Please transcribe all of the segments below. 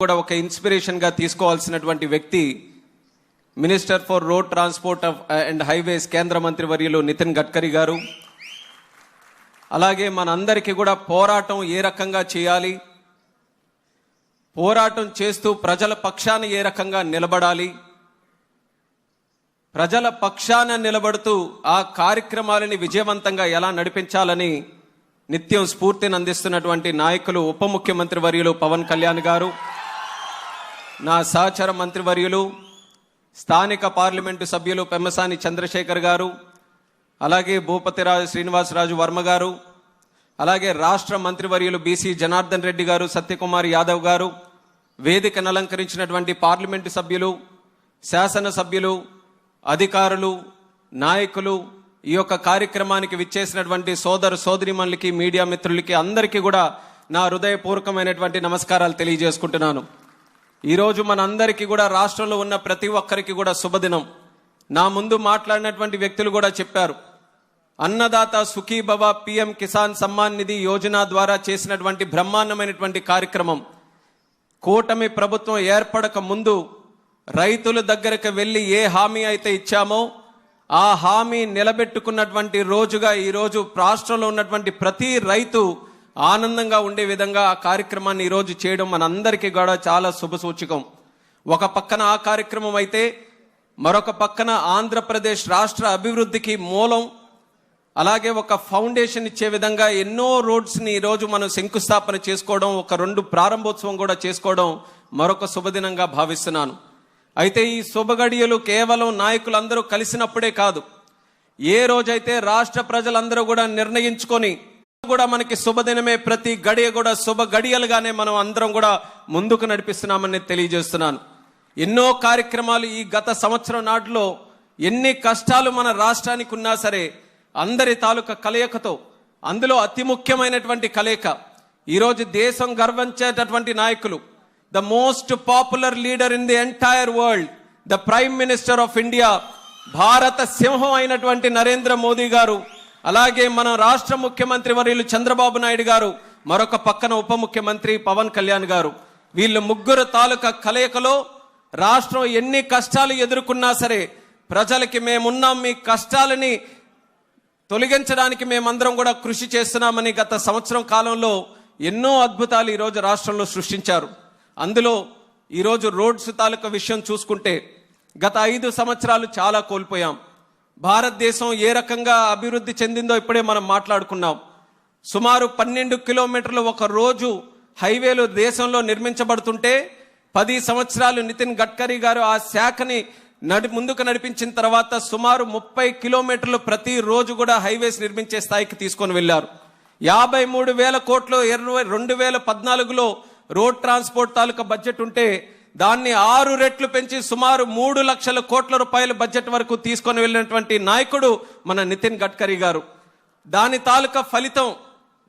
కూడా ఒక ఇన్స్పిరేషన్గా తీసుకోవాల్సినటువంటి వ్యక్తి minister for road transport of and highways కేంద్ర మంత్రి వర్యులు నితిన్ గడ్కరీ గారు. అలాగే మనందరికీ కూడా పోరాటం ఏ రకంగా చేయాలి పోరాటం చేస్తూ ప్రజల పక్షాన ఏ రకంగా నిలబడాలి ప్రజల పక్షాన నిలబడుతూ ఆ కార్యక్రమాలని విజయవంతంగా ఎలా నడిపించాలని నిత్యం స్ఫూర్తిని అందిస్తున్నటువంటి నాయకులు ఉప ముఖ్యమంత్రి వర్యులు పవన్ కళ్యాణ్ గారు. నా సహచర మంత్రివర్యులు స్థానిక పార్లమెంటు సభ్యులు పెమ్మసాని చంద్రశేఖర్ గారు అలాగే భూపతిరాజు శ్రీనివాసరాజు వర్మ గారు అలాగే రాష్ట్ర మంత్రివర్యులు బీసీ జనార్దన్ రెడ్డి గారు సత్యకుమార్ యాదవ్ గారు వేదికను అలంకరించినటువంటి పార్లమెంటు సభ్యులు శాసనసభ్యులు అధికారులు నాయకులు ఈ యొక్క కార్యక్రమానికి విచ్చేసినటువంటి సోదరు సోదరిమణులకి మీడియా మిత్రులకి అందరికీ కూడా నా హృదయపూర్వకమైనటువంటి నమస్కారాలు తెలియజేసుకుంటున్నాను. ఈరోజు మనందరికీ కూడా రాష్ట్రంలో ఉన్న ప్రతి ఒక్కరికి కూడా శుభదినం. నా ముందు మాట్లాడినటువంటి వ్యక్తులు కూడా చెప్పారు. అన్నదాత సుఖీభవ పిఎం కిసాన్ సమ్మాన్ నిధి యోజన ద్వారా చేసినటువంటి బ్రహ్మాండమైనటువంటి కార్యక్రమం. కూటమి ప్రభుత్వం ఏర్పడక ముందు రైతుల దగ్గరకు వెళ్ళి ఏ హామీ అయితే ఇచ్చామో ఆ హామీ నిలబెట్టుకున్నటువంటి రోజుగా ఈరోజు రాష్ట్రంలో ఉన్నటువంటి ప్రతి రైతు ఆనందంగా ఉండే విధంగా ఆ కార్యక్రమాన్ని ఈరోజు చేయడం మనందరికీ కూడా చాలా శుభసూచకం ఒక పక్కన ఆ కార్యక్రమం అయితే మరొక పక్కన ఆంధ్రప్రదేశ్ రాష్ట్ర అభివృద్ధికి మూలం అలాగే ఒక ఫౌండేషన్ ఇచ్చే విధంగా ఎన్నో రోడ్స్ని ఈరోజు మనం శంకుస్థాపన చేసుకోవడం ఒక రెండు ప్రారంభోత్సవం కూడా చేసుకోవడం మరొక శుభదినంగా భావిస్తున్నాను. అయితే ఈ శుభగడియలు కేవలం నాయకులందరూ కలిసినప్పుడే కాదు ఏ రోజైతే రాష్ట్ర ప్రజలందరూ కూడా నిర్ణయించుకొని కూడా మనకి శుభదినమే. ప్రతి గడియ కూడా శుభ గడియలుగానే మనం అందరం కూడా ముందుకు నడిపిస్తున్నామని తెలియజేస్తున్నాను. ఎన్నో కార్యక్రమాలు ఈ గత సంవత్సరం నాటిలో ఎన్ని కష్టాలు మన రాష్ట్రానికి ఉన్నా సరే అందరి తాలూకా కలయికతో అందులో అతి ముఖ్యమైనటువంటి కలయిక. ఈరోజు దేశం గర్వించేటటువంటి నాయకులు the most popular leader in the entire world the prime minister of India భారత సింహం అయినటువంటి నరేంద్ర మోదీ గారు. అలాగే మన రాష్ట్ర ముఖ్యమంత్రి వర్యులు చంద్రబాబు నాయుడు గారు మరొక పక్కన ఉప ముఖ్యమంత్రి పవన్ కళ్యాణ్ గారు. వీళ్ళు ముగ్గురు తాలూకా కలయికలో రాష్ట్రం ఎన్ని కష్టాలు ఎదుర్కొన్నా సరే ప్రజలకి మేమున్నాం మీ కష్టాలని తొలగించడానికి మేమందరం కూడా కృషి చేస్తున్నామని గత సంవత్సరం కాలంలో ఎన్నో అద్భుతాలు ఈరోజు రాష్ట్రంలో సృష్టించారు. అందులో ఈరోజు రోడ్స్ తాలూకా విషయం చూసుకుంటే గత ఐదు సంవత్సరాలు చాలా కోల్పోయాం. భారతదేశం ఏ రకంగా అభివృద్ధి చెందిందో ఇప్పుడే మనం మాట్లాడుకున్నాం. సుమారు పన్నెండు కిలోమీటర్లు ఒక రోజు హైవేలు దేశంలో నిర్మించబడుతుంటే పది సంవత్సరాలు నితిన్ గడ్కరీ గారు ఆ శాఖని నడి ముందుకు నడిపించిన తర్వాత సుమారు ముప్పై కిలోమీటర్లు ప్రతి రోజు కూడా హైవేస్ నిర్మించే స్థాయికి తీసుకొని వెళ్ళారు. యాభై మూడు వేల కోట్లు ఇరవై రెండు వేల పద్నాలుగులో రోడ్ ట్రాన్స్పోర్ట్ తాలూకా బడ్జెట్ ఉంటే దాన్ని ఆరు రెట్లు పెంచి సుమారు మూడు లక్షల కోట్ల రూపాయల బడ్జెట్ వరకు తీసుకొని వెళ్ళినటువంటి నాయకుడు మన నితిన్ గడ్కరీ గారు. దాని తాలూకా ఫలితం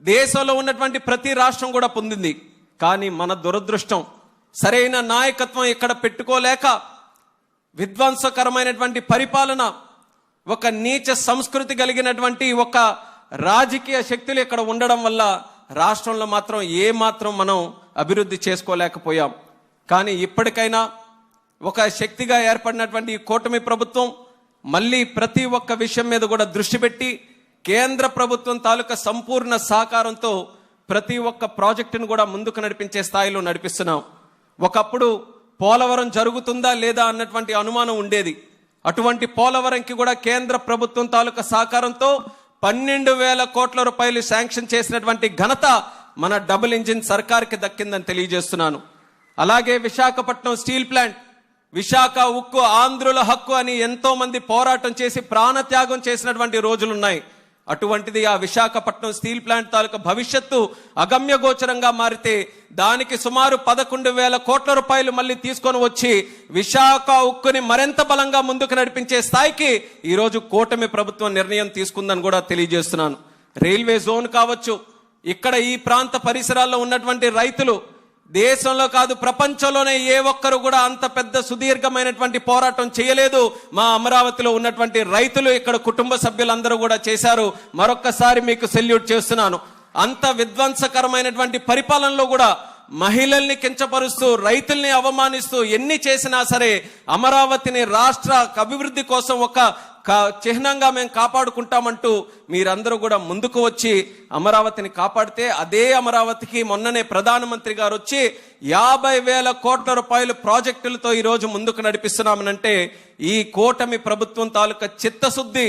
దేశంలో ఉన్నటువంటి ప్రతి రాష్ట్రం కూడా పొందింది. కానీ మన దురదృష్టం సరైన నాయకత్వం ఇక్కడ పెట్టుకోలేక విధ్వంసకరమైనటువంటి పరిపాలన ఒక నీచ సంస్కృతి కలిగినటువంటి ఒక రాజకీయ శక్తులు ఇక్కడ ఉండడం వల్ల రాష్ట్రంలో మాత్రం ఏ మాత్రం మనం అభివృద్ధి చేసుకోలేకపోయాం. కానీ ఇప్పటికైనా ఒక శక్తిగా ఏర్పడినటువంటి ఈ కూటమి ప్రభుత్వం మళ్ళీ ప్రతి ఒక్క విషయం మీద కూడా దృష్టి పెట్టి కేంద్ర ప్రభుత్వం తాలూకా సంపూర్ణ సహకారంతో ప్రతి ఒక్క ప్రాజెక్టును కూడా ముందుకు నడిపించే స్థాయిలో నడిపిస్తున్నాం. ఒకప్పుడు పోలవరం జరుగుతుందా లేదా అన్నటువంటి అనుమానం ఉండేది. అటువంటి పోలవరంకి కూడా కేంద్ర ప్రభుత్వం తాలూకా సహకారంతో పన్నెండు వేల కోట్ల రూపాయలు శాంక్షన్ చేసినటువంటి ఘనత మన డబుల్ ఇంజిన్ సర్కార్కి దక్కిందని తెలియజేస్తున్నాను. అలాగే విశాఖపట్నం స్టీల్ ప్లాంట్ విశాఖ ఉక్కు ఆంధ్రుల హక్కు అని ఎంతో మంది పోరాటం చేసి ప్రాణత్యాగం చేసినటువంటి రోజులున్నాయి. అటువంటిది ఆ విశాఖపట్నం స్టీల్ ప్లాంట్ తాలూకా భవిష్యత్తు అగమ్య గోచరంగా మారితే దానికి సుమారు పదకొండు వేల కోట్ల రూపాయలు మళ్ళీ తీసుకొని వచ్చి విశాఖ ఉక్కుని మరింత బలంగా ముందుకు నడిపించే స్థాయికి ఈరోజు కూటమి ప్రభుత్వం నిర్ణయం తీసుకుందని కూడా తెలియజేస్తున్నాను. రైల్వే జోన్ కావచ్చు ఇక్కడ ఈ ప్రాంత పరిసరాల్లో ఉన్నటువంటి రైతులు దేశంలో కాదు ప్రపంచంలోనే ఏ ఒక్కరు కూడా అంత పెద్ద సుదీర్ఘమైనటువంటి పోరాటం చేయలేదు. మా అమరావతిలో ఉన్నటువంటి రైతులు ఇక్కడ కుటుంబ సభ్యులందరూ కూడా చేశారు. మరొక్కసారి మీకు సెల్యూట్ చేస్తున్నాను. అంత విధ్వంసకరమైనటువంటి పరిపాలనలో కూడా మహిళల్ని కించపరుస్తూ రైతుల్ని అవమానిస్తూ ఎన్ని చేసినా సరే అమరావతిని రాష్ట్ర అభివృద్ధి కోసం ఒక చిహ్నంగా మేము కాపాడుకుంటామంటూ మీరందరూ కూడా ముందుకు వచ్చి అమరావతిని కాపాడితే అదే అమరావతికి మొన్ననే ప్రధానమంత్రి గారు వచ్చి యాభై వేల కోట్ల రూపాయలు ప్రాజెక్టులతో ఈరోజు ముందుకు నడిపిస్తున్నామనంటే ఈ కూటమి ప్రభుత్వం తాలూకా చిత్తశుద్ధి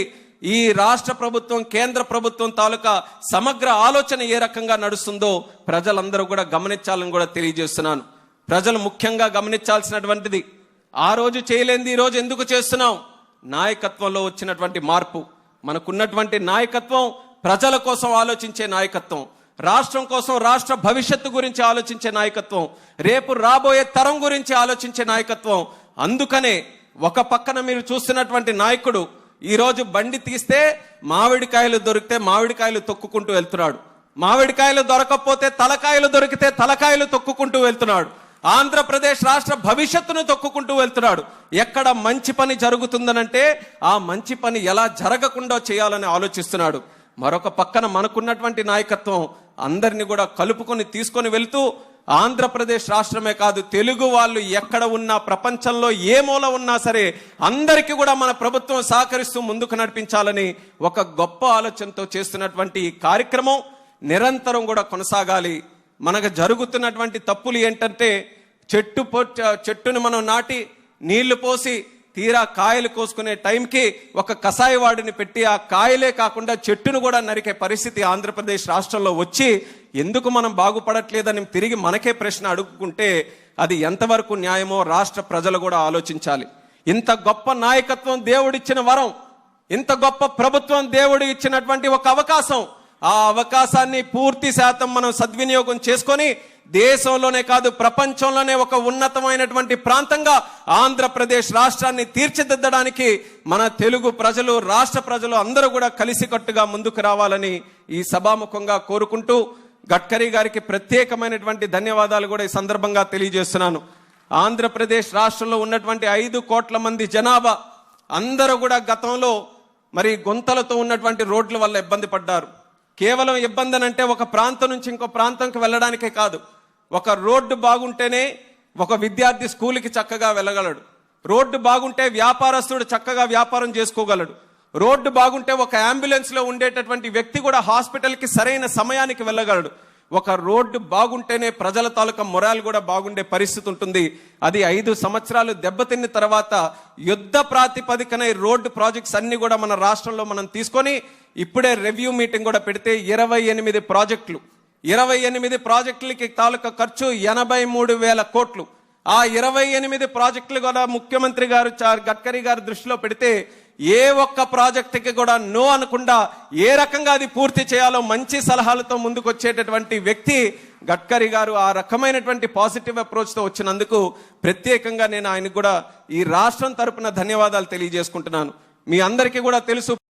ఈ రాష్ట్ర ప్రభుత్వం కేంద్ర ప్రభుత్వం తాలూకా సమగ్ర ఆలోచన ఏ రకంగా నడుస్తుందో ప్రజలందరూ కూడా గమనించాలని కూడా తెలియజేస్తున్నాను. ప్రజలు ముఖ్యంగా గమనించాల్సినటువంటిది ఆ రోజు చేయలేంది ఈ రోజు ఎందుకు చేస్తున్నాం? నాయకత్వంలో వచ్చినటువంటి మార్పు మనకున్నటువంటి నాయకత్వం ప్రజల కోసం ఆలోచించే నాయకత్వం రాష్ట్రం కోసం రాష్ట్ర భవిష్యత్తు గురించి ఆలోచించే నాయకత్వం రేపు రాబోయే తరం గురించి ఆలోచించే నాయకత్వం. అందుకనే ఒక పక్కన మీరు చూస్తున్నటువంటి నాయకుడు ఈరోజు బండి తీస్తే మామిడికాయలు దొరికితే మామిడికాయలు తొక్కుకుంటూ వెళ్తున్నాడు. మామిడికాయలు దొరకకపోతే తలకాయలు దొరికితే తలకాయలు తొక్కుకుంటూ వెళ్తున్నాడు. ఆంధ్రప్రదేశ్ రాష్ట్ర భవిష్యత్తును తొక్కుకుంటూ వెళ్తున్నాడు. ఎక్కడ మంచి పని జరుగుతుందనంటే ఆ మంచి పని ఎలా జరగకుండా చేయాలని ఆలోచిస్తున్నాడు. మరొక పక్కన మనకున్నటువంటి నాయకత్వం అందరిని కూడా కలుపుకొని తీసుకొని వెళ్తూ ఆంధ్రప్రదేశ్ రాష్ట్రమే కాదు తెలుగు వాళ్ళు ఎక్కడ ఉన్నా ప్రపంచంలో ఏ మూల ఉన్నా సరే అందరికీ కూడా మన ప్రభుత్వం సహకరిస్తూ ముందుకు నడిపించాలని ఒక గొప్ప ఆలోచనతో చేస్తున్నటువంటి కార్యక్రమం నిరంతరం కూడా కొనసాగాలి. మనకు జరుగుతున్నటువంటి తప్పులు ఏంటంటే చెట్టు చెట్టును మనం నాటి నీళ్ళు పోసి తీరా కాయలు కోసుకునే టైంకి ఒక కషాయ వాడిని పెట్టి ఆ కాయలే కాకుండా చెట్టును కూడా నరికే పరిస్థితి ఆంధ్రప్రదేశ్ రాష్ట్రంలో వచ్చి ఎందుకు మనం బాగుపడట్లేదని తిరిగి మనకే ప్రశ్న అడుగుకుంటే అది ఎంతవరకు న్యాయమో రాష్ట్ర ప్రజలు కూడా ఆలోచించాలి. ఇంత గొప్ప నాయకత్వం దేవుడిచ్చిన వరం ఇంత గొప్ప ప్రభుత్వం దేవుడు ఇచ్చినటువంటి ఒక అవకాశం ఆ అవకాశాన్ని పూర్తి శాతం మనం సద్వినియోగం చేసుకొని దేశంలోనే కాదు ప్రపంచంలోనే ఒక ఉన్నతమైనటువంటి ప్రాంతంగా ఆంధ్రప్రదేశ్ రాష్ట్రాన్ని తీర్చిదిద్దడానికి మన తెలుగు ప్రజలు రాష్ట్ర ప్రజలు అందరూ కూడా కలిసికట్టుగా ముందుకు రావాలని ఈ సభాముఖంగా కోరుకుంటూ గడ్కరీ గారికి ప్రత్యేకమైనటువంటి ధన్యవాదాలు కూడా ఈ సందర్భంగా తెలియజేస్తున్నాను. ఆంధ్రప్రదేశ్ రాష్ట్రంలో ఉన్నటువంటి ఐదు కోట్ల మంది జనాభా అందరూ కూడా గతంలో మరి గుంతలతో ఉన్నటువంటి రోడ్ల వల్ల ఇబ్బంది పడ్డారు. కేవలం ఇబ్బంది అంటే ఒక ప్రాంతం నుంచి ఇంకో ప్రాంతంకి వెళ్ళడానికే కాదు. ఒక రోడ్డు బాగుంటేనే ఒక విద్యార్థి స్కూల్కి చక్కగా వెళ్ళగలడు. రోడ్డు బాగుంటే వ్యాపారస్తుడు చక్కగా వ్యాపారం చేసుకోగలడు. రోడ్డు బాగుంటే ఒక అంబులెన్స్లో ఉండేటటువంటి వ్యక్తి కూడా హాస్పిటల్కి సరైన సమయానికి వెళ్ళగలడు. ఒక రోడ్డు బాగుంటేనే ప్రజల తాలూకా మొరాల్ కూడా బాగుండే పరిస్థితి ఉంటుంది. అది ఐదు సంవత్సరాలు దెబ్బతిన్న తర్వాత యుద్ధ ప్రాతిపదికన రోడ్డు ప్రాజెక్ట్స్ అన్ని కూడా మన రాష్ట్రంలో మనం తీసుకొని ఇప్పుడే రివ్యూ మీటింగ్ కూడా పెడితే ఇరవై ఎనిమిది ప్రాజెక్టులు. ఇరవై ఎనిమిది ప్రాజెక్టులకి తాలూకా ఖర్చు ఎనభై మూడు వేల కోట్లు. ఆ ఇరవై ఎనిమిది ప్రాజెక్టులు కూడా ముఖ్యమంత్రి గారు గడ్కరీ గారు దృష్టిలో పెడితే ఏ ఒక్క ప్రాజెక్టుకి కూడా నో అనకుండా ఏ రకంగా అది పూర్తి చేయాలో మంచి సలహాలతో ముందుకు వచ్చేటటువంటి వ్యక్తి గడ్కరీ గారు ఆ రకమైనటువంటి పాజిటివ్ అప్రోచ్తో వచ్చినందుకు ప్రత్యేకంగా నేను ఆయనకు కూడా ఈ రాష్ట్రం తరపున ధన్యవాదాలు తెలియజేసుకుంటున్నాను. మీ అందరికీ కూడా తెలుసు